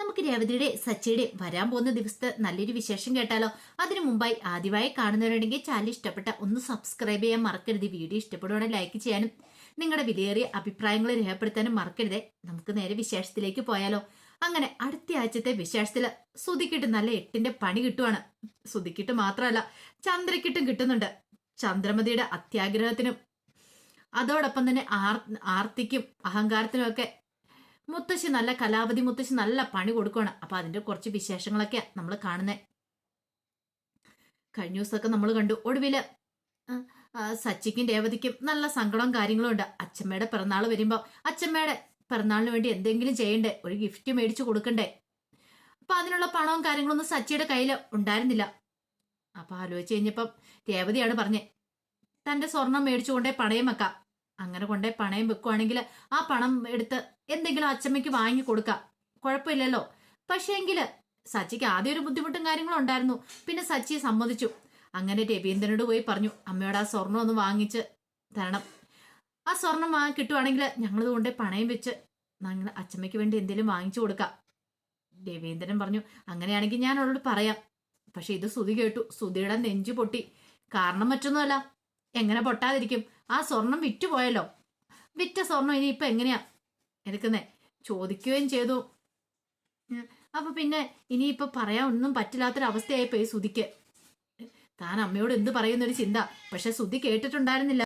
നമുക്ക് രേവതിയുടെ സച്ചിയുടെ വരാൻ പോകുന്ന ദിവസത്തെ നല്ലൊരു വിശേഷം കേട്ടാലോ? അതിനു മുമ്പായി ആദ്യമായി കാണുന്നവരുണ്ടെങ്കിൽ ചാനൽ ഇഷ്ടപ്പെട്ട ഒന്ന് സബ്സ്ക്രൈബ് ചെയ്യാൻ മറക്കരുത്. വീഡിയോ ഇഷ്ടപ്പെടുവാണെങ്കിൽ ലൈക്ക് ചെയ്യാനും നിങ്ങളുടെ വിലയേറിയ അഭിപ്രായങ്ങൾ രേഖപ്പെടുത്താനും മറക്കരുത്. നമുക്ക് നേരെ വിശേഷത്തിലേക്ക് പോയാലോ? അങ്ങനെ അടുത്ത ആഴ്ചത്തെ വിശേഷത്തിൽ സുതിക്കിട്ട് നല്ല എട്ടിന്റെ പണി കിട്ടുവാണ്. സുതിക്കിട്ട് മാത്രമല്ല ചന്ദ്രക്കിട്ടും കിട്ടുന്നുണ്ട്. ചന്ദ്രമതിയുടെ അത്യാഗ്രഹത്തിനും അതോടൊപ്പം തന്നെ ആർ ആർത്തിക്കും അഹങ്കാരത്തിനും ഒക്കെ മുത്തശ്ശി നല്ല കലാപതി മുത്തശ്ശി നല്ല പണി കൊടുക്കുകയാണ് അപ്പൊ അതിന്റെ കുറച്ച് വിശേഷങ്ങളൊക്കെ നമ്മൾ കാണുന്നേ. കഴിഞ്ഞ ദിവസമൊക്കെ നമ്മൾ കണ്ടു. ഒടുവിൽ സച്ചിക്കും രേവതിക്കും നല്ല സങ്കടവും കാര്യങ്ങളും ഉണ്ട്. അച്ഛമ്മയുടെ പിറന്നാൾ വരുമ്പോൾ അച്ഛമ്മയുടെ പിറന്നാളിന് വേണ്ടി എന്തെങ്കിലും ചെയ്യണ്ടേ? ഒരു ഗിഫ്റ്റ് മേടിച്ചു കൊടുക്കണ്ടേ? അപ്പൊ അതിനുള്ള പണവും കാര്യങ്ങളൊന്നും സച്ചിയുടെ കയ്യിൽ ഉണ്ടായിരുന്നില്ല. അപ്പൊ ആലോചിച്ച് കഴിഞ്ഞപ്പം രേവതിയാണ് പറഞ്ഞേ തന്റെ സ്വർണം മേടിച്ചുകൊണ്ടേ പണയം വെക്കാം. അങ്ങനെ കൊണ്ടേ പണയം വെക്കുവാണെങ്കിൽ ആ പണം എടുത്ത് എന്തെങ്കിലും അച്ചമ്മയ്ക്ക് വാങ്ങി കൊടുക്കാം. കുഴപ്പമില്ലല്ലോ. പക്ഷേ എങ്കിൽ സച്ചിക്ക് ആദ്യം ഒരു ബുദ്ധിമുട്ടും കാര്യങ്ങളും ഉണ്ടായിരുന്നു. പിന്നെ സച്ചി സമ്മതിച്ചു. അങ്ങനെ രവീന്ദ്രനോട് പോയി പറഞ്ഞു അമ്മയോട് ആ സ്വർണം ഒന്ന് വാങ്ങിച്ച് തരണം. ആ സ്വർണം വാങ്ങി കിട്ടുവാണെങ്കിൽ ഞങ്ങളത് കൊണ്ടേ പണയം വെച്ച് ഞങ്ങൾ അച്ചമ്മയ്ക്ക് വേണ്ടി എന്തെങ്കിലും വാങ്ങിച്ചു കൊടുക്കാം. രവീന്ദ്രൻ പറഞ്ഞു അങ്ങനെയാണെങ്കിൽ ഞാൻ അവളോട് പറയാം. പക്ഷെ ഇത് സുതി കേട്ടു. സുതിയുടെ നെഞ്ചു പൊട്ടി. കാരണം മറ്റൊന്നുമല്ല. എങ്ങനെ പൊട്ടാതിരിക്കും? ആ സ്വർണം വിറ്റുപോയല്ലോ. വിറ്റ സ്വർണം ഇനിയിപ്പൊ എങ്ങനെയാ എടുക്കുന്നേ? ചോദിക്കുകയും ചെയ്തു. ഉം, അപ്പൊ പിന്നെ ഇനിയിപ്പൊ പറയാൻ ഒന്നും പറ്റില്ലാത്തൊരവസ്ഥയായി പോയി സുതിക്ക് താൻ അമ്മയോട് എന്ത് പറയുന്നൊരു ചിന്ത. പക്ഷെ സുതി കേട്ടിട്ടുണ്ടായിരുന്നില്ല.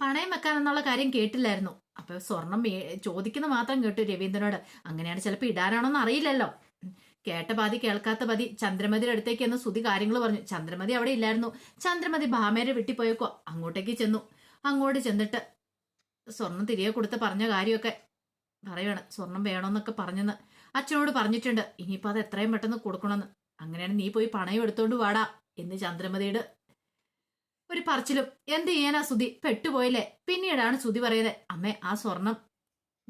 പണയം വെക്കാനെന്നുള്ള കാര്യം കേട്ടില്ലായിരുന്നു. അപ്പൊ സ്വർണം ചോദിക്കുന്ന മാത്രം കേട്ടു രവീന്ദ്രനോട്. അങ്ങനെയാണ് ചിലപ്പോൾ ഇടാനാണോന്ന് അറിയില്ലല്ലോ. കേട്ട പാതി കേൾക്കാത്ത പതി ചന്ദ്രമതിയുടെ അടുത്തേക്ക് എന്ന് സുതി കാര്യങ്ങൾ പറഞ്ഞു. ചന്ദ്രമതി അവിടെ ഇല്ലായിരുന്നു. ചന്ദ്രമതി ഭാമേരെ വെട്ടിപ്പോയേക്കോ അങ്ങോട്ടേക്ക് ചെന്നു. അങ്ങോട്ട് ചെന്നിട്ട് സ്വർണം തിരികെ കൊടുത്ത് പറഞ്ഞ കാര്യമൊക്കെ പറയാണ്. സ്വർണം വേണമെന്നൊക്കെ പറഞ്ഞെന്ന് അച്ഛനോട് പറഞ്ഞിട്ടുണ്ട്. ഇനിയിപ്പോൾ അത് എത്രയും പെട്ടെന്ന് കൊടുക്കണമെന്ന്. അങ്ങനെയാണ് നീ പോയി പണയം എടുത്തോണ്ട് വാടാ എന്ന് ചന്ദ്രമതിയുടെ ഒരു പറച്ചിലും. എന്ത് ചെയ്യാനാ സുതി പെട്ടുപോയില്ലേ? പിന്നീടാണ് സുതി പറയുന്നത് അമ്മേ ആ സ്വർണം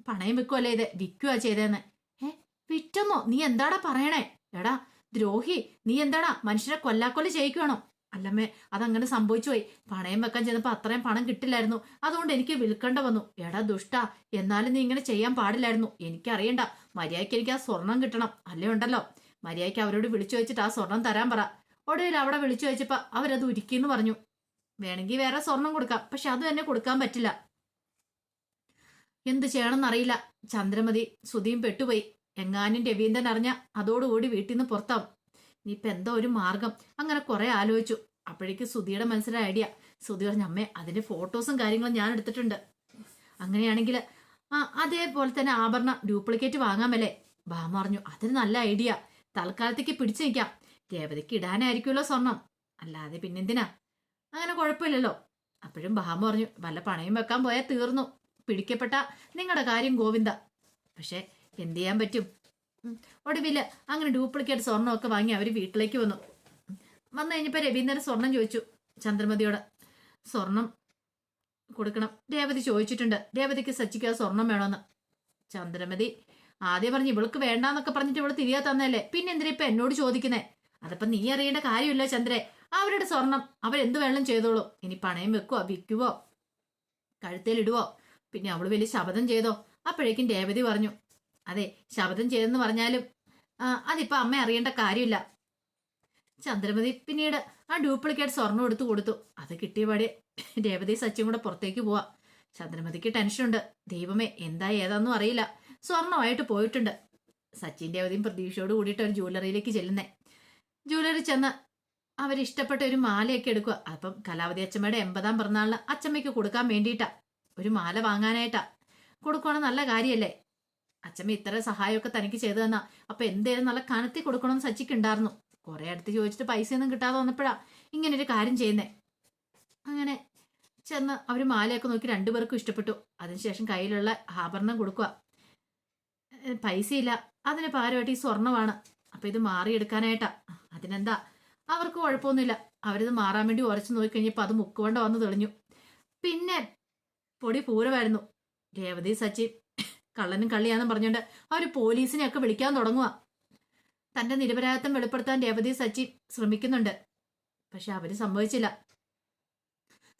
പണയം വെക്കുമല്ലേ ഇത്? വിൽക്കുക ചെയ്തതെന്ന് ഏ വിറ്റെന്നോ? നീ എന്താടാ പറയണേ? എടാ ദ്രോഹി നീ എന്താടാ മനുഷ്യരെ കൊല്ലാക്കൊല്ല ചെയ്യിക്കുവാണോ? അല്ലമ്മേ അതങ്ങനെ സംഭവിച്ചു പോയി പണയം വെക്കാൻ ചെന്നപ്പോ അത്രയും പണം കിട്ടില്ലായിരുന്നു. അതുകൊണ്ട് എനിക്ക് വിൽക്കേണ്ട വന്നു. എടാ ദുഷ്ട എന്നാലും നീ ഇങ്ങനെ ചെയ്യാൻ പാടില്ലായിരുന്നു. എനിക്കറിയണ്ട. മര്യാദയ്ക്ക് എനിക്ക് ആ സ്വർണം കിട്ടണം. അല്ലേ ഉണ്ടല്ലോ? മര്യാദയ്ക്ക് അവരോട് വിളിച്ചു വെച്ചിട്ട് ആ സ്വർണം തരാൻ പറ. ഒടുവിൽ അവിടെ വിളിച്ചു വെച്ചപ്പോ അവരത് ഉരുക്കിന്ന് പറഞ്ഞു. വേണമെങ്കിൽ വേറെ സ്വർണം കൊടുക്കാം പക്ഷെ അത് തന്നെ കൊടുക്കാൻ പറ്റില്ല. എന്ത് ചെയ്യണമെന്നറിയില്ല. ചന്ദ്രമതി സുധിയും പെട്ടുപോയി. എങ്ങാനും രവീന്ദ്രൻ അറിഞ്ഞ അതോടുകൂടി വീട്ടിൽ നിന്ന് പുറത്താവും. ഇനിയിപ്പൊ എന്തോ ഒരു മാർഗം. അങ്ങനെ കുറെ ആലോചിച്ചു. അപ്പോഴേക്ക് സുധിയുടെ മനസ്സിലെ ഐഡിയ. സുധി പറഞ്ഞ അമ്മേ അതിന്റെ ഫോട്ടോസും കാര്യങ്ങളും ഞാൻ എടുത്തിട്ടുണ്ട്. അങ്ങനെയാണെങ്കിൽ ആ അതേപോലെ തന്നെ ആഭരണം ഡ്യൂപ്ലിക്കേറ്റ് വാങ്ങാമല്ലേ? ഭാമ പറഞ്ഞു അതൊരു നല്ല ഐഡിയ. തൽക്കാലത്തേക്ക് പിടിച്ചു നിൽക്കാം. രേവതിക്ക് ഇടാനായിരിക്കുമല്ലോ സ്വർണം. അല്ലാതെ പിന്നെന്തിനാ? അങ്ങനെ കുഴപ്പമില്ലല്ലോ. അപ്പോഴും ഭാമ പറഞ്ഞു വല്ല പണയും വെക്കാൻ പോയാൽ തീർന്നു. പിടിക്കപ്പെട്ട നിങ്ങളുടെ കാര്യം ഗോവിന്ദ. പക്ഷെ എന്ത് ചെയ്യാൻ പറ്റും? ഉം. ഒടുവിൽ അങ്ങനെ ഡ്യൂപ്ലിക്കേറ്റ് സ്വർണമൊക്കെ വാങ്ങി അവർ വീട്ടിലേക്ക് വന്നു. വന്നു കഴിഞ്ഞപ്പോൾ രവീന്ദ്രൻ സ്വർണം ചോദിച്ചു. ചന്ദ്രമതിയോട് സ്വർണം കൊടുക്കണം. രേവതി ചോദിച്ചിട്ടുണ്ട്. രേവതിക്ക് സച്ചിക്ക് ആ സ്വർണം വേണമെന്ന് ചന്ദ്രമതി ആദ്യം പറഞ്ഞു ഇവൾക്ക് വേണ്ടാന്നൊക്കെ പറഞ്ഞിട്ട് ഇവൾ തിരികെ തന്നല്ലേ പിന്നെ എന്തിനാ ഇപ്പൊ എന്നോട് ചോദിക്കുന്നേ? അതിപ്പോ നീ അറിയേണ്ട കാര്യമില്ല ചന്ദ്രേ. അവരുടെ സ്വർണം അവരെന്ത് വേണം ചെയ്തോളൂ. ഇനി പണയം വെക്കുവോ വിൽക്കുവോ കഴുത്തേലിടുവോ പിന്നെ അവൾ വലിയ ശപഥം ചെയ്തോ? അപ്പോഴേക്കും രേവതി പറഞ്ഞു അതെ ശബ്ദം ചെയ്തെന്ന് പറഞ്ഞാലും ആ, അതിപ്പോ അമ്മ അറിയേണ്ട കാര്യമില്ല. ചന്ദ്രമതി പിന്നീട് ആ ഡ്യൂപ്ലിക്കേറ്റ് സ്വർണം എടുത്തു കൊടുത്തു. അത് കിട്ടിയപാടെ രേവതി സച്ചിയും കൂടെ പുറത്തേക്ക് പോവാ. ചന്ദ്രമതിക്ക് ടെൻഷനുണ്ട്. ദൈവമേ എന്താ ഏതാന്നും അറിയില്ല. സ്വർണമായിട്ട് പോയിട്ടുണ്ട്. സച്ചിൻ രേവതിയും പ്രതീക്ഷയോട് കൂടിയിട്ട് ഒരു ജ്വല്ലറിയിലേക്ക് ചെല്ലുന്നേ. ജ്വല്ലറി ചെന്ന് അവരിഷ്ടപ്പെട്ട ഒരു മാലയൊക്കെ എടുക്കുക അപ്പം കലാവതി അച്ഛമ്മയുടെ എൺപതാം പിറന്നാളിന് അച്ചമ്മയ്ക്ക് കൊടുക്കാൻ വേണ്ടിയിട്ടാ. ഒരു മാല വാങ്ങാനായിട്ടാ. കൊടുക്കുവാണെങ്കിൽ നല്ല കാര്യമല്ലേ അച്ഛമ്മ ഇത്ര സഹായമൊക്കെ തനിക്ക് ചെയ്തു തന്നാ. അപ്പൊ എന്തേലും നല്ല കനത്തി കൊടുക്കണമെന്ന് സച്ചിക്ക് ഉണ്ടായിരുന്നു കുറെ അടുത്ത് ചോദിച്ചിട്ട് പൈസയൊന്നും കിട്ടാതെ വന്നപ്പോഴാ ഇങ്ങനെ ഒരു കാര്യം ചെയ്യുന്നേ. അങ്ങനെ ചെന്ന് അവർ മാലയൊക്കെ നോക്കി രണ്ടുപേർക്കും ഇഷ്ടപ്പെട്ടു. അതിനുശേഷം കയ്യിലുള്ള ആഭരണം കൊടുക്കുക പൈസയില്ല. അതിന് പാരമായിട്ട് ഈ സ്വർണമാണ് അപ്പൊ ഇത് മാറിയെടുക്കാനായിട്ടാ. അതിനെന്താ? അവർക്ക് കുഴപ്പമൊന്നുമില്ല. അവരിത് മാറാൻ വേണ്ടി ഉരച്ചു നോക്കിക്കഴിഞ്ഞപ്പോൾ അത് മുക്കുകൊണ്ട് വന്ന് തെളിഞ്ഞു. പിന്നെ പൊടി പൂരമായിരുന്നു. രേവതി സച്ചിൻ കള്ളനും കള്ളിയാന്നും പറഞ്ഞുകൊണ്ട് അവർ പോലീസിനെയൊക്കെ വിളിക്കാൻ തുടങ്ങുക തന്റെ നിരപരാധിത്വം വെളിപ്പെടുത്താൻ രേവതി സച്ചി ശ്രമിക്കുന്നുണ്ട്. പക്ഷെ അവർ സംഭവിച്ചില്ല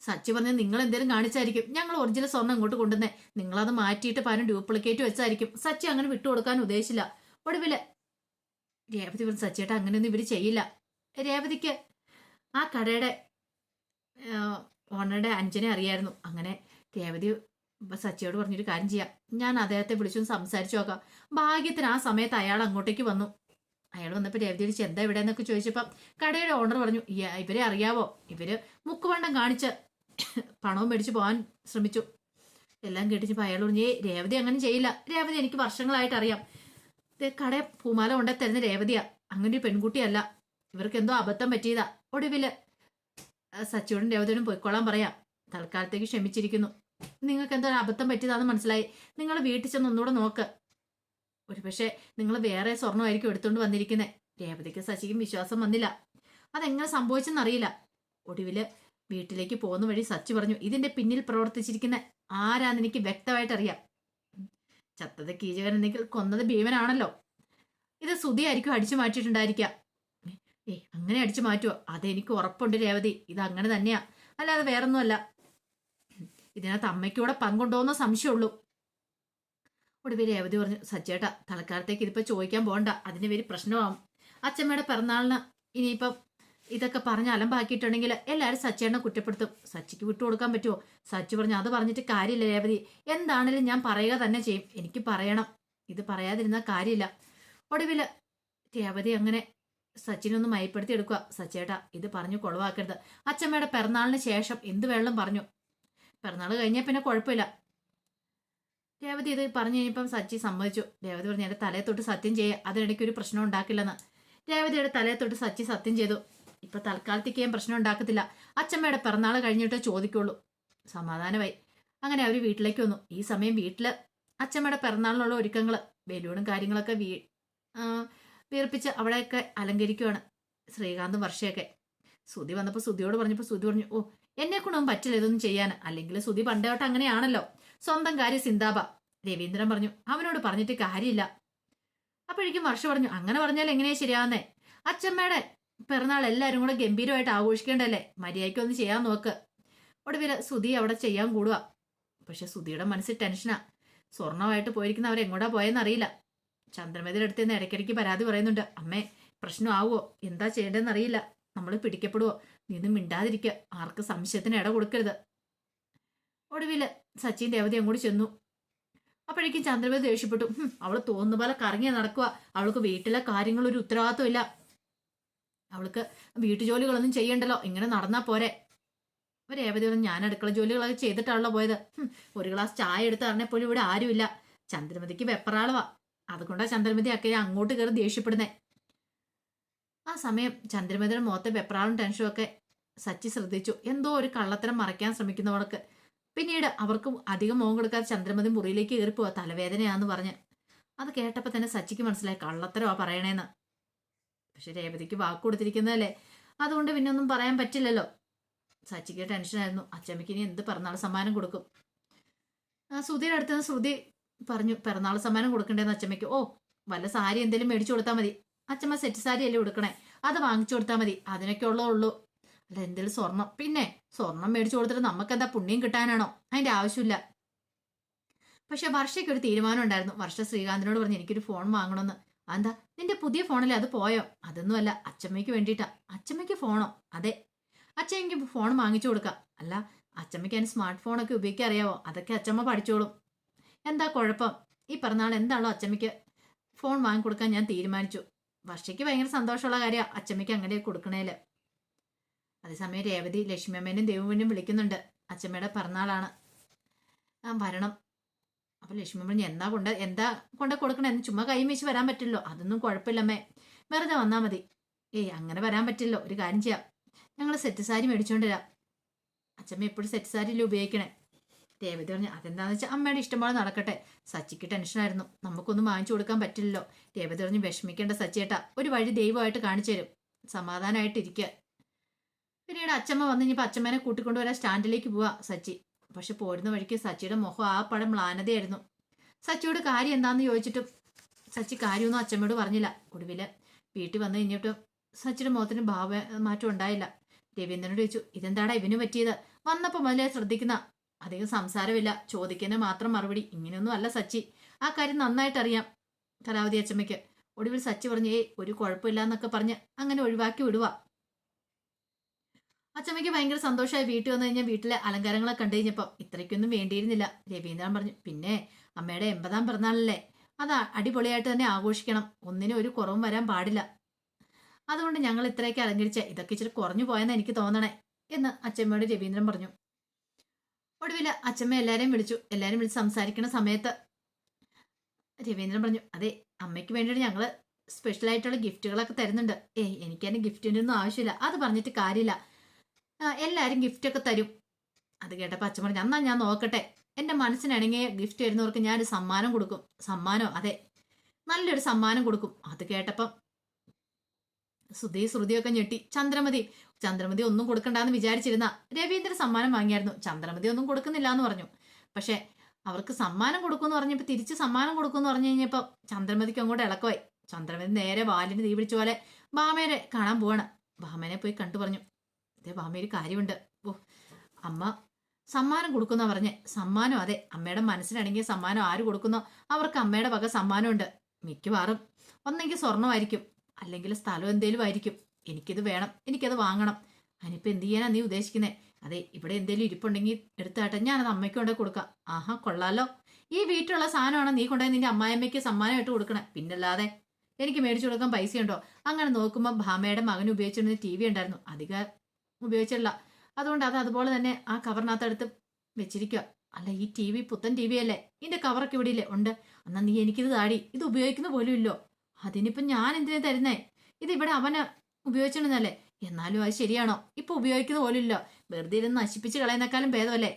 സച്ചി പറഞ്ഞ് നിങ്ങൾ എന്തേലും കാണിച്ചായിരിക്കും. ഞങ്ങൾ ഒറിജിനൽ സ്വർണം ഇങ്ങോട്ട് കൊണ്ടുവന്നേ. നിങ്ങളത് മാറ്റിയിട്ട് പകരം ഡ്യൂപ്ലിക്കേറ്റ് വെച്ചായിരിക്കും. സച്ചി അങ്ങനെ വിട്ടുകൊടുക്കാൻ ഉദ്ദേശിച്ചില്ല. ഒടുവിൽ രേവതി പറഞ്ഞു സച്ചിയേട്ട അങ്ങനെയൊന്നും ഇവർ ചെയ്യില്ല. രേവതിക്ക് ആ കടയുടെ ഓണറുടെ അഞ്ജനെ അറിയായിരുന്നു. അങ്ങനെ രേവതി സച്ചിയോട് പറഞ്ഞൊരു കാര്യം ചെയ്യാം. ഞാൻ അദ്ദേഹത്തെ വിളിച്ചൊന്ന് സംസാരിച്ചു നോക്കാം. ഭാഗ്യത്തിന് ആ സമയത്ത് അയാൾ അങ്ങോട്ടേക്ക് വന്നു. അയാൾ വന്നപ്പോൾ രേവതി വിളിച്ച് എന്താ ഇവിടെ? എന്നൊക്കെ ചോദിച്ചപ്പോൾ കടയുടെ ഓണർ പറഞ്ഞു "ഇയ- ഇവരെ അറിയാവോ? ഇവർ മുക്കുവണ്ണം കാണിച്ച് പണവും മേടിച്ച് പോകാൻ ശ്രമിച്ചു. എല്ലാം കേട്ടിച്ചപ്പോൾ അയാൾ പറഞ്ഞു ഏ രേവതി അങ്ങനെ ചെയ്യില്ല. രേവതി എനിക്ക് വർഷങ്ങളായിട്ട് അറിയാം. കട പൂമാല കൊണ്ടേ തരുന്ന രേവതിയാ. അങ്ങനെ ഒരു പെൺകുട്ടിയല്ല. ഇവർക്ക് എന്തോ അബദ്ധം പറ്റിയതാ. ഒടുവിൽ ആ, സച്ചിയോടും രേവതിയോടും പോയിക്കോളാൻ പറയാം. തൽക്കാലത്തേക്ക് ക്ഷമിച്ചിരിക്കുന്നു. നിങ്ങൾക്ക് എന്തോ ഒരു അബദ്ധം പറ്റിയതാന്ന് മനസ്സിലായി. നിങ്ങൾ വീട്ടിൽ ചെന്ന് ഒന്നുകൂടെ നോക്ക്. ഒരു പക്ഷേ നിങ്ങൾ വേറെ സ്വർണമായിരിക്കും എടുത്തുകൊണ്ട് വന്നിരിക്കുന്നത് രേവതിക്ക് ശശിക്കും വിശ്വാസം വന്നില്ല. അതെങ്ങനെ സംഭവിച്ചെന്നറിയില്ല ഒടുവിൽ വീട്ടിലേക്ക് പോകുന്ന വഴി സച്ചു പറഞ്ഞു ഇതിന്റെ പിന്നിൽ പ്രവർത്തിച്ചിരിക്കുന്ന ആരാന്ന് എനിക്ക് വ്യക്തമായിട്ട് അറിയാം. ചത്തത് കീചകൻ എന്നെങ്കിൽ കൊന്നത് ഭീമനാണല്ലോ. ഇത് സുതിയായിരിക്കും അടിച്ചു മാറ്റിയിട്ടുണ്ടായിരിക്കാം ഏ അങ്ങനെ അടിച്ചു മാറ്റുമോ അതെനിക്ക് ഉറപ്പുണ്ട് രേവതി. ഇത് അങ്ങനെ തന്നെയാ. അല്ലാതെ വേറൊന്നുമല്ല. ഇതിനകത്ത് അമ്മയ്ക്കൂടെ പങ്കുണ്ടോന്നോ സംശയമുള്ളൂ. ഒടുവിൽ രേവതി പറഞ്ഞു സജ്ജേട്ട തൽക്കാലത്തേക്ക് ഇതിപ്പോ ചോദിക്കാൻ പോകണ്ട അതിന് പേര് പ്രശ്നമാവും. അച്ഛമ്മയുടെ പിറന്നാളിന് ഇനിയിപ്പം ഇതൊക്കെ പറഞ്ഞ് അലമ്പാക്കിയിട്ടുണ്ടെങ്കിൽ എല്ലാവരും സച്ചേട്ടനെ കുറ്റപ്പെടുത്തും. സച്ചിക്ക് വിട്ടുകൊടുക്കാൻ പറ്റുമോ? സച്ചി പറഞ്ഞു അത് പറഞ്ഞിട്ട് കാര്യമില്ല രേവതി. എന്താണേലും ഞാൻ പറയുക തന്നെ ചെയ്യും. എനിക്ക് പറയണം. ഇത് പറയാതിരുന്ന കാര്യമില്ല. ഒടുവിൽ രേവതി അങ്ങനെ സച്ചിനൊന്ന് മയപ്പെടുത്തി എടുക്കുക. സച്ചേട്ടാ ഇത് പറഞ്ഞു കൊളവാക്കരുത്. അച്ഛമ്മയുടെ പിറന്നാളിന് ശേഷം എന്ത് വെള്ളം പറഞ്ഞു. പിറന്നാൾ കഴിഞ്ഞാൽ പിന്നെ കുഴപ്പമില്ല രേവതി ഇത് പറഞ്ഞു കഴിഞ്ഞപ്പം സച്ചി സമ്മതിച്ചു. രേവതി പറഞ്ഞു എന്റെ തലയെ തൊട്ട് സത്യം ചെയ്യുക അതിനിടയ്ക്ക് ഒരു പ്രശ്നം ഉണ്ടാക്കില്ലെന്ന്. രേവതിയുടെ തലയെ തൊട്ട് സച്ചി സത്യം ചെയ്തു. ഇപ്പൊ തൽക്കാലത്തേക്ക് ഞാൻ പ്രശ്നം ഉണ്ടാക്കത്തില്ല. അച്ഛമ്മയുടെ പിറന്നാൾ കഴിഞ്ഞിട്ടേ ചോദിക്കുള്ളൂ. സമാധാനമായി. അങ്ങനെ അവർ വീട്ടിലേക്ക് വന്നു. ഈ സമയം വീട്ടിൽ അച്ഛമ്മയുടെ പിറന്നാളിനുള്ള ഒരുക്കങ്ങൾ ബലൂണും കാര്യങ്ങളൊക്കെ വീ വീർപ്പിച്ച് അവിടെയൊക്കെ അലങ്കരിക്കുവാണ്. ശ്രീകാന്തും വർഷയൊക്കെ. സുധി വന്നപ്പോൾ സുധിയോട് പറഞ്ഞപ്പോൾ സുധി പറഞ്ഞു ഓ എന്നെ കൊണ്ടൊന്നും പറ്റില്ല ഇതൊന്നും ചെയ്യാൻ. അല്ലെങ്കിൽ സുധി പണ്ടോട്ട് അങ്ങനെയാണല്ലോ. സ്വന്തം കാര്യ സിന്താബ. രവീന്ദ്രൻ പറഞ്ഞു അവനോട് പറഞ്ഞിട്ട് കാര്യമില്ല. അപ്പോഴേക്കും വർഷ പറഞ്ഞു അങ്ങനെ പറഞ്ഞാൽ എങ്ങനെയാ ശരിയാവുന്നേ? അച്ഛമ്മയുടെ പിറന്നാൾ എല്ലാവരും കൂടെ ഗംഭീരമായിട്ട് ആഘോഷിക്കേണ്ടല്ലേ? മര്യാദയ്ക്കൊന്ന് ചെയ്യാൻ നോക്ക്. ഒടുവിൽ സുധി അവിടെ ചെയ്യാൻ കൂടുക. പക്ഷെ സുധിയുടെ മനസ്സിൽ ടെൻഷനാ. സ്വർണമായിട്ട് പോയിരിക്കുന്ന അവരെങ്ങോട്ടാ പോയെന്ന് അറിയില്ല. ചന്ദ്രമേതിയുടെ അടുത്ത് നിന്ന് ഇടയ്ക്കിടയ്ക്ക് പരാതി പറയുന്നുണ്ട് അമ്മേ പ്രശ്നമാവോ എന്താ ചെയ്യേണ്ടതെന്ന് അറിയില്ല. നമ്മൾ പിടിക്കപ്പെടുവോ? നീന്നും മിണ്ടാതിരിക്ക. മിണ്ടാതിരിക്കുക ആർക്ക് സംശയത്തിന് ഇട കൊടുക്കരുത്. ഒടുവിൽ സച്ചിൻ രേവതി അങ്ങോട്ട് ചെന്നു. അപ്പോഴേക്കും ചന്ദ്രമേത് ദേഷ്യപ്പെട്ടു. അവൾ തോന്നുന്ന പോലെ കറങ്ങി നടക്കുക അവൾക്ക് വീട്ടിലെ കാര്യങ്ങളൊരു ഉത്തരവാദിത്വമില്ല അവൾക്ക് വീട്ടുജോലികളൊന്നും ചെയ്യണ്ടല്ലോ. ഇങ്ങനെ നടന്നാൽ പോരെ. അപ്പൊ രേവതി പറഞ്ഞു ഞാൻ അടുക്കള ജോലികളൊക്കെ ചെയ്തിട്ടാണല്ലോ പോയത്. ഒരു ഗ്ലാസ് ചായ എടുത്ത് അറിഞ്ഞപ്പോഴും ഇവിടെ ആരുമില്ല. ചന്ദ്രമതിക്ക് വെപ്പറാളുവാ അതുകൊണ്ടാണ് ചന്ദ്രമതി ഒക്കെ അങ്ങോട്ട് കയറി ദേഷ്യപ്പെടുന്നേ. ആ സമയം ചന്ദ്രമതിയുടെ മുഖത്തെ വെപ്രാളും ടെൻഷനും ഒക്കെ സച്ചി ശ്രദ്ധിച്ചു. എന്തോ ഒരു കള്ളത്തരം മറയ്ക്കാൻ ശ്രമിക്കുന്നവർക്ക് പിന്നീട് അവർക്ക് അധികം മോഹം കൊടുക്കാതെ ചന്ദ്രമതി മുറിയിലേക്ക് കയറിപ്പോവാ. തലവേദനയാന്ന് പറഞ്ഞ്. അത് കേട്ടപ്പോൾ തന്നെ സച്ചിക്ക് മനസ്സിലായി കള്ളത്തരമാ പറയണേന്ന്. പക്ഷെ രേവതിക്ക് വാക്ക് കൊടുത്തിരിക്കുന്നതല്ലേ? അതുകൊണ്ട് പിന്നെ ഒന്നും പറയാൻ പറ്റില്ലല്ലോ. സച്ചിക്ക് ടെൻഷനായിരുന്നു അച്ചമ്മയ്ക്ക് ഇനി എന്ത് പിറന്നാൾ സമ്മാനം കൊടുക്കും? ആ ശ്രുതിയുടെ അടുത്ത് ശ്രുതി പറഞ്ഞു പിറന്നാൾ സമ്മാനം കൊടുക്കണ്ടേന്ന് അച്ചമ്മയ്ക്ക്. ഓ വല്ല സാരി എന്തെങ്കിലും മേടിച്ചു കൊടുത്താൽ മതി. അച്ചമ്മ സെറ്റ് സാരി അല്ലേ കൊടുക്കണേ അത് വാങ്ങിച്ചു കൊടുത്താൽ മതി. അതിനൊക്കെ ഉള്ളേ ഉള്ളൂ. അല്ല എന്തെങ്കിലും സ്വർണം പിന്നെ സ്വർണം മേടിച്ചു കൊടുത്തിട്ട് നമുക്ക് എന്താ പുണ്യം കിട്ടാനാണോ? അതിന്റെ ആവശ്യമില്ല. പക്ഷെ വർഷയ്ക്ക് ഒരു തീരുമാനം ഉണ്ടായിരുന്നു. വർഷ ശ്രീകാന്തിനോട് പറഞ്ഞു എനിക്കൊരു ഫോൺ വാങ്ങണമെന്ന്. എന്താ നിന്റെ പുതിയ ഫോണിൽ അത് പോയോ? അതൊന്നുമല്ല അച്ചമ്മയ്ക്ക് വേണ്ടിയിട്ടാ. അച്ചമ്മയ്ക്ക് ഫോണോ അതെ. അച്ഛമ്മയ്ക്ക് ഫോൺ വാങ്ങിച്ചു കൊടുക്കാം. അല്ല അച്ചമ്മയ്ക്ക് അതിന് സ്മാർട്ട് ഫോണൊക്കെ ഉപയോഗിക്കാൻ അറിയാവോ? അതൊക്കെ അച്ചമ്മ പഠിച്ചോളും. എന്താ കുഴപ്പം? ഈ പിറന്നാൾ എന്താണോ അച്ചമ്മയ്ക്ക് ഫോൺ വാങ്ങിക്കൊടുക്കാൻ ഞാൻ തീരുമാനിച്ചു. വർഷയ്ക്ക് ഭയങ്കര സന്തോഷമുള്ള കാര്യം. അച്ചമ്മയ്ക്ക് അങ്ങനെ കൊടുക്കണേൽ. അതേസമയം രേവതി ലക്ഷ്മിയമ്മേനും ദേവുവിനും വിളിക്കുന്നുണ്ട്. അച്ചമ്മയുടെ പിറന്നാളാണ്. ആ വരണം. അപ്പൊ ലക്ഷ്മി പറഞ്ഞു എന്താ കൊണ്ട് എന്താ കൊണ്ട് കൊടുക്കണേ? എന്ന് ചുമ്മാ കൈ വരാൻ പറ്റില്ലോ അതൊന്നും കുഴപ്പമില്ലമ്മേ. വെറുതെ വന്നാ മതി. ഏയ് അങ്ങനെ വരാൻ പറ്റില്ലോ ഒരു കാര്യം ചെയ്യാം. ഞങ്ങൾ സെറ്റ് സാരി മേടിച്ചോണ്ട് വരാം. അച്ചമ്മ എപ്പോഴും സെറ്റ് സാരിയല്ലേ ഉപയോഗിക്കണേ. രേവതി പറഞ്ഞു അതെന്താണെന്ന് വെച്ചാൽ അമ്മയുടെ ഇഷ്ടംപോലെ നടക്കട്ടെ. സച്ചിക്ക് ടെൻഷനായിരുന്നു നമുക്കൊന്നും വാങ്ങിച്ചു കൊടുക്കാൻ പറ്റില്ലല്ലോ. ദേവത പറഞ്ഞു വിഷമിക്കേണ്ട സച്ചിയേട്ടാ. ഒരു വഴി ദൈവമായിട്ട് കാണിച്ചു തരും. സമാധാനമായിട്ടിരിക്കുക പിന്നീട് അച്ഛമ്മ വന്ന് ഇനിയിപ്പോൾ അച്ഛമ്മേനെ കൂട്ടിക്കൊണ്ടുവരാൻ സ്റ്റാൻഡിലേക്ക് പോവാ സച്ചി. പക്ഷെ പോരുന്ന വഴിക്ക് സച്ചിയുടെ മുഖം ആ പടം മ്ലാനതയായിരുന്നു. സച്ചിയോട് കാര്യം എന്താണെന്ന് ചോദിച്ചിട്ടും സച്ചി കാര്യമൊന്നും അച്ഛമ്മയോട് പറഞ്ഞില്ല. ഒടുവിൽ വീട്ടിൽ വന്നു കഴിഞ്ഞിട്ടും സച്ചിയുടെ മുഖത്തിന് ഭാവ മാറ്റം ഉണ്ടായില്ല. രവീന്ദ്രനോട് ചോദിച്ചു ഇതെന്താടാ ഇവന് പറ്റിയത്? വന്നപ്പോൾ മുതലേ ശ്രദ്ധിക്കുന്ന അധികം സംസാരമില്ല. ചോദിക്കുന്ന മാത്രം മറുപടി. ഇങ്ങനെയൊന്നും അല്ല സച്ചി. ആ കാര്യം നന്നായിട്ട് അറിയാം കലാവതി അച്ചമ്മയ്ക്ക്. ഒടുവിൽ സച്ചി പറഞ്ഞു ഏയ് ഒരു കുഴപ്പമില്ല എന്നൊക്കെ പറഞ്ഞ് അങ്ങനെ ഒഴിവാക്കി വിടുക അച്ചമ്മയ്ക്ക് ഭയങ്കര സന്തോഷമായി വീട്ടിൽ വന്നു കഴിഞ്ഞാൽ വീട്ടിലെ അലങ്കാരങ്ങളൊക്കെ കണ്ടു കഴിഞ്ഞപ്പോൾ ഇത്രയ്ക്കൊന്നും വേണ്ടിയിരുന്നില്ല. രവീന്ദ്രൻ പറഞ്ഞു പിന്നെ അമ്മയുടെ എൺപതാം പിറന്നാളല്ലേ? അത് അടിപൊളിയായിട്ട് തന്നെ ആഘോഷിക്കണം. ഒന്നിനും ഒരു കുറവും വരാൻ പാടില്ല. അതുകൊണ്ട് ഞങ്ങൾ ഇത്രയൊക്കെ അലങ്കരിച്ച. ഇതൊക്കെ ഇച്ചിരി കുറഞ്ഞു പോയെന്ന് എനിക്ക് തോന്നണേ എന്ന് അച്ചമ്മയോട് രവീന്ദ്രൻ പറഞ്ഞു. ഒടുവിൽ അച്ഛമ്മ എല്ലാവരെയും വിളിച്ചു. എല്ലാവരും വിളിച്ച് സംസാരിക്കുന്ന സമയത്ത് രവീന്ദ്രൻ പറഞ്ഞു അതെ അമ്മയ്ക്ക് വേണ്ടിയിട്ട് ഞങ്ങൾ സ്പെഷ്യൽ ആയിട്ടുള്ള ഗിഫ്റ്റുകളൊക്കെ തരുന്നുണ്ട്. എനിക്ക് അതിന് ഗിഫ്റ്റിന്റെ ഒന്നും ആവശ്യമില്ല. അത് പറഞ്ഞിട്ട് കാര്യമില്ല. എല്ലാവരും ഗിഫ്റ്റൊക്കെ തരും. അത് കേട്ടപ്പോൾ അച്ഛൻ പറഞ്ഞു എന്നാൽ ഞാൻ നോക്കട്ടെ. എന്റെ മനസ്സിനിണങ്ങിയ ഗിഫ്റ്റ് തരുന്നവർക്ക് ഞാനൊരു സമ്മാനം കൊടുക്കും. സമ്മാനോ അതെ നല്ലൊരു സമ്മാനം കൊടുക്കും. അത് കേട്ടപ്പം ശ്രുതി ശ്രുതിയൊക്കെ ഞെട്ടി. ചന്ദ്രമതി. ചന്ദ്രമതി ഒന്നും കൊടുക്കണ്ടെന്ന് വിചാരിച്ചിരുന്ന രവീന്ദ്ര സമ്മാനം വാങ്ങിയായിരുന്നു. ചന്ദ്രമതി ഒന്നും കൊടുക്കുന്നില്ല എന്ന് പറഞ്ഞു. പക്ഷെ അവർക്ക് സമ്മാനം കൊടുക്കുമെന്ന് പറഞ്ഞപ്പോൾ തിരിച്ച് സമ്മാനം കൊടുക്കുമെന്ന് പറഞ്ഞു കഴിഞ്ഞപ്പോൾ ചന്ദ്രമതിക്ക് അങ്ങോട്ട് ഇളക്കമായി. ചന്ദ്രമതി നേരെ വാലിന് തീ പിടിച്ച പോലെ ബാമേനെ കാണാൻ പോവാണ്. ബാമേനെ പോയി കണ്ടു പറഞ്ഞു. അതെ ബാമേര് കാര്യമുണ്ട്. ഓ അമ്മ സമ്മാനം കൊടുക്കുന്ന പറഞ്ഞ്. സമ്മാനം അതെ. അമ്മയുടെ മനസ്സിലടങ്ങിയ സമ്മാനം ആര് കൊടുക്കുന്നോ അവർക്ക് അമ്മയുടെ വക സമ്മാനമുണ്ട്. മിക്കവാറും ഒന്നെങ്കിൽ സ്വർണമായിരിക്കും അല്ലെങ്കിൽ സ്ഥലം എന്തേലും ആയിരിക്കും. എനിക്കിത് വേണം. എനിക്കത് വാങ്ങണം. അതിനിപ്പോൾ എന്ത് ചെയ്യാനാ നീ ഉദ്ദേശിക്കുന്നത് അതെ ഇവിടെ എന്തേലും ഇരിപ്പുണ്ടെങ്കിൽ എടുത്താട്ടെ. ഞാനത് അമ്മയ്ക്ക് കൊണ്ടേ കൊടുക്കാം. ആഹാ കൊള്ളാലോ. ഈ വീട്ടിലുള്ള സാധനമാണ് നീ കൊണ്ടുപോയി നിന്റെ അമ്മായിയമ്മയ്ക്ക് സമ്മാനമായിട്ട് കൊടുക്കണേ. പിന്നല്ലാതെ എനിക്ക് മേടിച്ചു കൊടുക്കാൻ പൈസയുണ്ടോ? അങ്ങനെ നോക്കുമ്പോൾ ഭാമയുടെ മകൻ ഉപയോഗിച്ചിരുന്ന ടി വി ഉണ്ടായിരുന്നു. അധികം ഉപയോഗിച്ചില്ല അതുകൊണ്ട് അത് അതുപോലെ തന്നെ ആ കവറിനകത്ത് എടുത്ത് വെച്ചിരിക്കുക. അല്ല ഈ ടി വി പുത്തൻ ടി വി അല്ലേ? ഇതിന്റെ കവറൊക്കെ ഇവിടെ ഇല്ലേ? ഉണ്ട്. എന്നാൽ നീ എനിക്കിത് താടി. ഇത് ഉപയോഗിക്കുന്ന പോലും ഇല്ലോ. അതിനിപ്പം ഞാൻ എന്തിനാ തരുന്നേ? ഇത് ഇവിടെ അവന് ഉപയോഗിച്ചിരുന്നല്ലേ എന്നാലും അത് ശരിയാണോ? ഇപ്പൊ ഉപയോഗിക്കുന്ന പോലും ഇല്ലോ വെറുതെ ഇരുന്ന് നശിപ്പിച്ച് കളയുന്നേക്കാളും ഭേദമല്ലേ?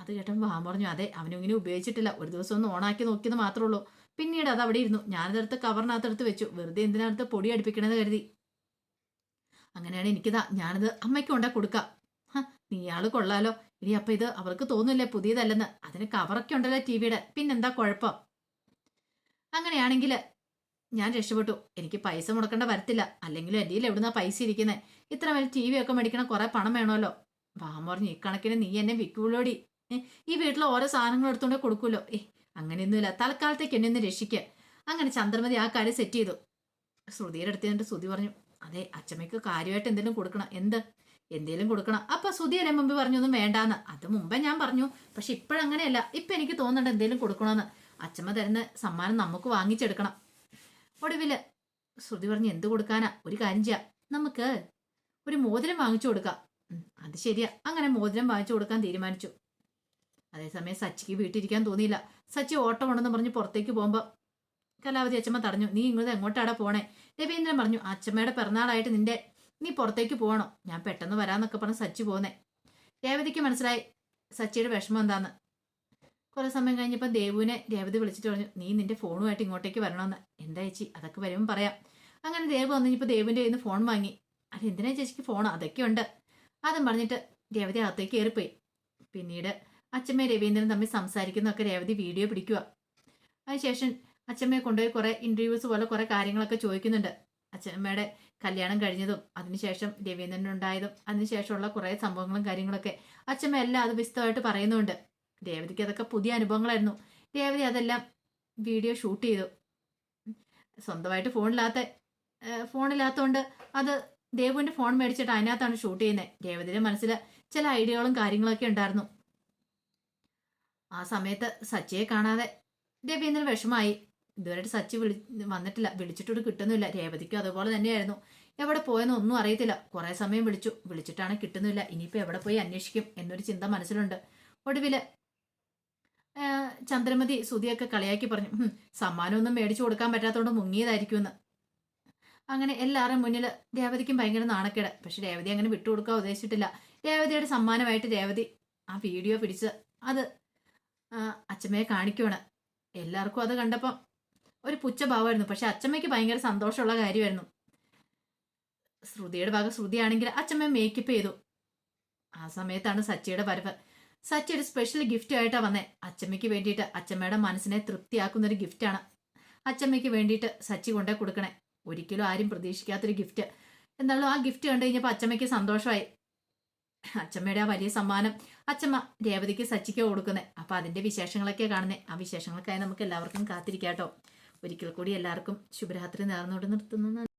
അത് കേട്ടപ്പോൾ വാൻ പറഞ്ഞു അതെ അവനും ഇങ്ങനെ ഉപയോഗിച്ചിട്ടില്ല. ഒരു ദിവസം ഒന്ന് ഓണാക്കി നോക്കിയത് മാത്രമേ ഉള്ളൂ. പിന്നീട് അത് അവിടെ ഇരുന്നു. ഞാനതെടുത്ത് കവറിനകത്തെടുത്ത് വെച്ചു. വെറുതെ എന്തിനകത്ത് പൊടി അടുപ്പിക്കണമെന്ന് കരുതി. അങ്ങനെയാണ് എനിക്കിതാ. ഞാനിത് അമ്മയ്ക്ക് ഉണ്ടാ കൊടുക്കാം. നീയാൾ കൊള്ളാലോ. ഇനി അപ്പൊ ഇത് അവർക്ക് തോന്നില്ലേ പുതിയതല്ലെന്ന്. അതിന് കവറൊക്കെ ഉണ്ടല്ലോ ടി വിയുടെ. പിന്നെന്താ കുഴപ്പം? അങ്ങനെയാണെങ്കിൽ ഞാൻ രക്ഷപ്പെട്ടു. എനിക്ക് പൈസ മുടക്കേണ്ട വരത്തില്ല. അല്ലെങ്കിലും എന്റെ കയ്യിൽ എവിടുന്നാ പൈസ ഇരിക്കുന്നത് ഇത്ര വലിയ ടി വി ഒക്കെ മേടിക്കണ കുറെ പണം വേണമല്ലോ. വാം പറഞ്ഞു ഈ കണക്കിന് നീ എന്നെ വിൽക്കുള്ളോടി ഈ വീട്ടിലെ ഓരോ സാധനങ്ങൾ എടുത്തുകൊണ്ടേ കൊടുക്കുമല്ലോ ഏ അങ്ങനെയൊന്നുമില്ല. തൽക്കാലത്തേക്ക് എന്നെ ഒന്ന് രക്ഷിക്കുക അങ്ങനെ ചന്ദ്രമതി ആ കാര്യം സെറ്റ് ചെയ്തു. ശ്രുതിയുടെ അടുത്ത് എന്നിട്ട് ശ്രുതി പറഞ്ഞു അതെ അച്ചമ്മയ്ക്ക് കാര്യമായിട്ട് എന്തെങ്കിലും കൊടുക്കണം. എന്ത്? എന്തേലും കൊടുക്കണം. അപ്പൊ സുധിയല്ലേ മുമ്പ് പറഞ്ഞൊന്നും വേണ്ടാന്ന്. അത് മുമ്പേ ഞാൻ പറഞ്ഞു. പക്ഷെ ഇപ്പോഴങ്ങനെയല്ല. ഇപ്പൊ എനിക്ക് തോന്നുന്നുണ്ട് എന്തേലും കൊടുക്കണമെന്ന് അച്ചമ്മ തരുന്ന സമ്മാനം നമുക്ക് വാങ്ങിച്ചെടുക്കണം. ഒടുവിൽ ശ്രുതി പറഞ്ഞ് എന്ത് കൊടുക്കാനാ? ഒരു കാര്യം ചെയ്യാം. നമുക്ക് ഒരു മോതിരം വാങ്ങിച്ചു കൊടുക്കാം. അത് ശരിയാ. അങ്ങനെ മോതിരം വാങ്ങിച്ചു കൊടുക്കാൻ തീരുമാനിച്ചു. അതേസമയം സച്ചിക്ക് വീട്ടിരിക്കാൻ തോന്നിയില്ല. സച്ചി ഓട്ടം ഉണ്ടെന്ന് പറഞ്ഞ് പുറത്തേക്ക് പോകുമ്പോ കലാവതി അച്ഛമ്മ തടഞ്ഞു. നീ ഇങ്ങോട്ട് എങ്ങോട്ടാടാ പോണേ? രവീന്ദ്രൻ പറഞ്ഞു അച്ഛമ്മയുടെ പിറന്നാളായിട്ട് നിന്റെ നീ പുറത്തേക്ക് പോകണം. ഞാൻ പെട്ടെന്ന് വരാന്നൊക്കെ പറഞ്ഞ് സച്ചി പോന്നേ. രേവതിക്ക് മനസ്സിലായി സച്ചിയുടെ വിഷമം എന്താന്ന്. കുറെ സമയം കഴിഞ്ഞപ്പോൾ ദേവുവിനെ രേവതി വിളിച്ചിട്ട് പറഞ്ഞു നീ നിന്റെ ഫോണുമായിട്ട് ഇങ്ങോട്ടേക്ക് വരണമെന്ന്. എന്താ ചേച്ചി? അതൊക്കെ വരുമ്പോൾ പറയാം. അങ്ങനെ ദേവ് വന്നു കഴിഞ്ഞപ്പോൾ ദേവിന്റെ കയ്യിൽ നിന്ന് ഫോൺ വാങ്ങി. അത് എന്തിനാ ചേച്ചിക്ക് ഫോൺ? അതൊക്കെ ഉണ്ട്. അതും പറഞ്ഞിട്ട് രേവതി അകത്തേക്ക് കയറിപ്പോയി. പിന്നീട് അച്ഛമ്മയും രവീന്ദ്രനും തമ്മിൽ സംസാരിക്കുന്നതൊക്കെ രേവതി വീഡിയോ പിടിക്കുക അതിനുശേഷം അച്ഛമ്മയെ കൊണ്ടുപോയി കുറേ ഇന്റർവ്യൂസ് പോലെ കുറേ കാര്യങ്ങളൊക്കെ ചോദിക്കുന്നുണ്ട്. അച്ഛമ്മയുടെ കല്യാണം കഴിഞ്ഞതും അതിനുശേഷം രവീന്ദ്രനുണ്ടായതും അതിനുശേഷമുള്ള കുറേ സംഭവങ്ങളും കാര്യങ്ങളൊക്കെ അച്ഛമ്മ എല്ലാം അത് വിശദമായിട്ട് പറയുന്നുണ്ട്. രേവതിക്ക് അതൊക്കെ പുതിയ അനുഭവങ്ങളായിരുന്നു. രേവതി അതെല്ലാം വീഡിയോ ഷൂട്ട് ചെയ്തു. സ്വന്തമായിട്ട് ഫോണില്ലാത്ത ഫോണില്ലാത്തതുകൊണ്ട് അത് ദേവുവിന്റെ ഫോൺ മേടിച്ചിട്ട് അതിനകത്താണ് ഷൂട്ട് ചെയ്യുന്നത് രേവതിയുടെ മനസ്സിൽ ചില ഐഡിയകളും കാര്യങ്ങളൊക്കെ ഉണ്ടായിരുന്നു. ആ സമയത്ത് സച്ചിയെ കാണാതെ രവീന്ദ്രൻ വിഷമായി ഇതുവരെ സച്ചി വിളി വന്നിട്ടില്ല. വിളിച്ചിട്ടോട് കിട്ടുന്നില്ല. രേവതിക്കും അതുപോലെ തന്നെയായിരുന്നു. എവിടെ പോയെന്ന് ഒന്നും അറിയത്തില്ല. കുറെ സമയം വിളിച്ചു. വിളിച്ചിട്ടാണ് കിട്ടുന്നില്ല. ഇനിയിപ്പോ എവിടെ പോയി അന്വേഷിക്കും എന്നൊരു ചിന്ത മനസ്സിലുണ്ട്. ഒടുവിൽ ചന്ദ്രമതി സുതിയൊക്കെ കളിയാക്കി പറഞ്ഞു "ഹും, സമ്മാനമൊന്നും മേടിച്ചു കൊടുക്കാൻ പറ്റാത്തതുകൊണ്ട് മുങ്ങിയതായിരിക്കുമെന്ന്. അങ്ങനെ എല്ലാവരും മുന്നിൽ രേവതിക്കും ഭയങ്കര നാണക്കേട്. പക്ഷെ രേവതി അങ്ങനെ വിട്ടുകൊടുക്കാൻ ഉദ്ദേശിച്ചിട്ടില്ല. രേവതിയുടെ സമ്മാനമായിട്ട് രേവതി ആ വീഡിയോ പിടിച്ച് അത് അച്ഛമ്മയെ കാണിക്കുവാണ്. എല്ലാവർക്കും അത് കണ്ടപ്പം ഒരു പുച്ഛഭാവമായിരുന്നു. പക്ഷെ അച്ഛമ്മയ്ക്ക് ഭയങ്കര സന്തോഷമുള്ള കാര്യമായിരുന്നു. ശ്രുതിയുടെ ഭാഗം ശ്രുതിയാണെങ്കിൽ അച്ഛമ്മ മേക്കപ്പ് ചെയ്തു. ആ സമയത്താണ് സച്ചിയുടെ വരവ്. സച്ചി ഒരു സ്പെഷ്യൽ ഗിഫ്റ്റ് ആയിട്ടാണ് വന്നേ. അച്ചമ്മയ്ക്ക് വേണ്ടിയിട്ട് അച്ചമ്മയുടെ മനസ്സിനെ തൃപ്തിയാക്കുന്ന ഒരു ഗിഫ്റ്റാണ് അച്ചമ്മയ്ക്ക് വേണ്ടിയിട്ട് സച്ചി കൊണ്ടേ കൊടുക്കണേ. ഒരിക്കലും ആരും പ്രതീക്ഷിക്കാത്തൊരു ഗിഫ്റ്റ് എന്നാലും ആ ഗിഫ്റ്റ് കണ്ടു കഴിഞ്ഞപ്പോൾ അച്ചമ്മയ്ക്ക് സന്തോഷമായി. അച്ചമ്മയുടെ ആ വലിയ സമ്മാനം അച്ചമ്മ രേവതിക്ക് സച്ചിക്ക് കൊടുക്കുന്നത് അപ്പൊ അതിന്റെ വിശേഷങ്ങളൊക്കെ കാണുന്നേ. ആ വിശേഷങ്ങൾക്കായി നമുക്ക് എല്ലാവർക്കും കാത്തിരിക്കാട്ടോ. ഒരിക്കൽ കൂടി എല്ലാവർക്കും ശുഭരാത്രി നേർന്നുകൊണ്ട് നിർത്തുന്നു.